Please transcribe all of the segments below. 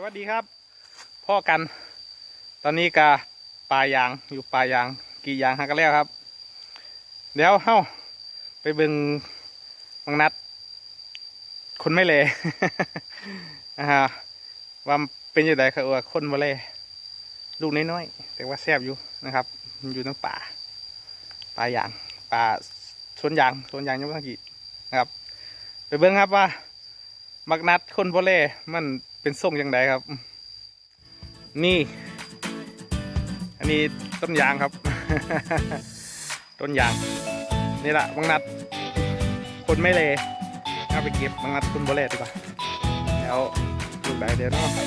สวัสดีครับ พ่อกัน ตอนนี้กาปลายางอยู่ปลายางกี่ยางหักกันแล้วครับ เดี๋ยวเฮ้าไปเบึงมังนัด คนไม่เลอ่าฮะว่าเป็นยังไงครับว่าคนมาเลลูกน้อยๆแต่ว่าแซ่บอยู่นะครับ อยู่ทั้งป่าป่ายางป่าสวนยางสวนยางยังไม่ต้องกี่นะครับ ไปเบิ่งครับว่ามักนัดคนโบเล่มัน เป็นทรงยังไงครับ นี่ อันนี้ต้นยางครับ ต้นยาง นี่แหละมักนัด คนไม่เลเอาไปเก็บมักนัดคนโบเล่ดีกว่าแล้วลูกใดเดี๋ยวนาะคน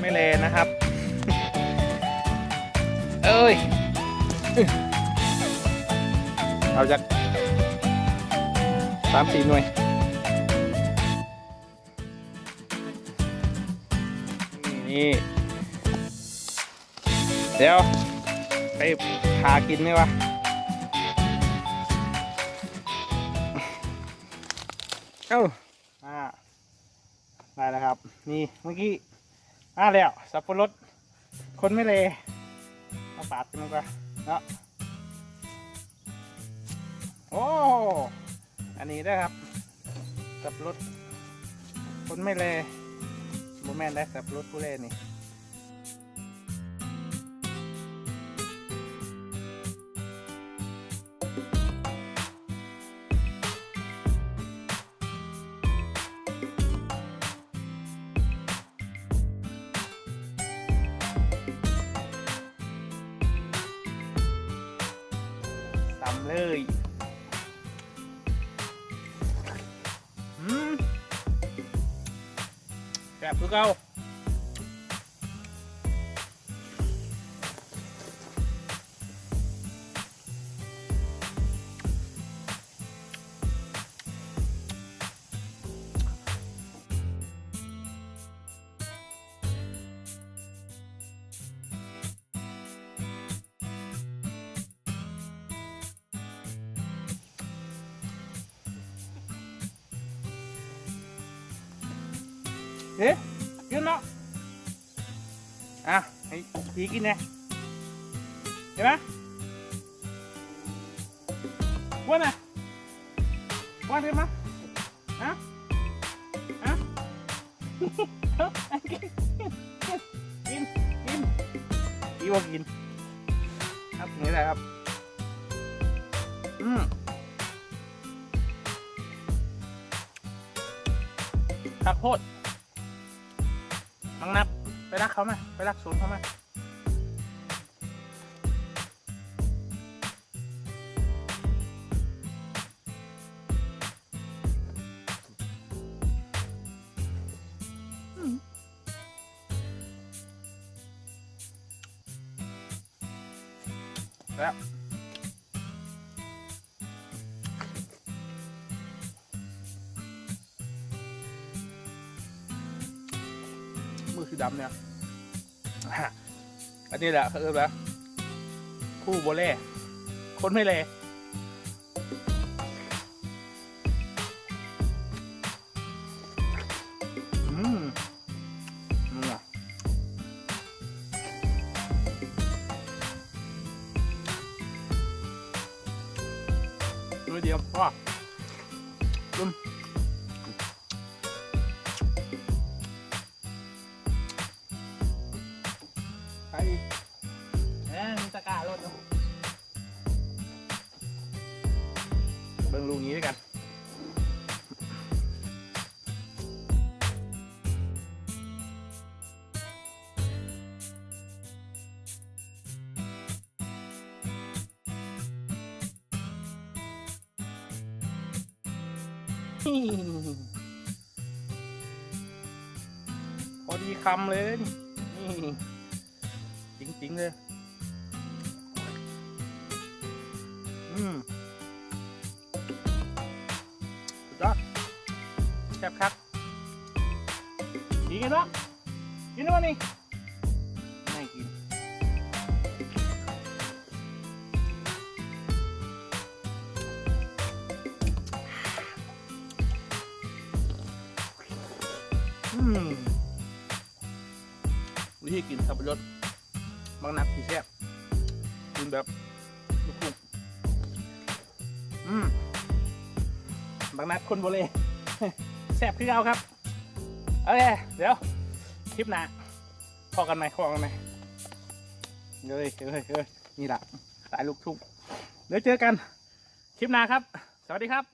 ไม่เลนะครับ เอ้ย เอาจากสามสี่หน่วย นี่ เดี๋ยวไปหากินไหมวะ เอ้าอ่าได้แล้วครับ นี่เมื่อกี้อ่าแล้วสับปะรดคนไม่เลยมาปาดกันมั้งกะเนาะโอ้อันนี้ได้ครับสับปะรดคนไม่เล ยโมแมนได้สับรดผู้เล่นนี่ตำเลย ซ่บคือเก่า เอ๊ะกินเนาะอะให้ผีกินเนี่ยเห็นไหมว้วนอะว้วนเห็นไหมฮะฮะกินกินกินอีว่ากินครับนี่แหละครับ อืมข้าวโพดังนับไปรักเขาไหมไปรักศูนย์เขามอืมแล้ว มือสีดำเนี่ยอันนี้แหละเขาเรียกว่าคู่โบเล่คนไม่เล่อืมนัวนัวเดียวพ่อจุ่ม เบิ่งลูกนี้ด้วยกันพอดีคำเลยนี่จริงๆเลย กินกันเนาะกินด้วยนี่ไม่กินอือืมวิธีกินสับปะรดบางนัดที่แซ่บกินแบบลูกๆอืมบางนัดคนโบเลแซ่บคือเอาครับ โอเค เดี๋ยวคลิปหน้าพอกันไหมพอกันไหมเฮ้ยเฮ้ยเฮ้ยนี่แหละสายลูกทุ่งเดี๋ยวเจอกันคลิปหน้าครับ สวัสดีครับ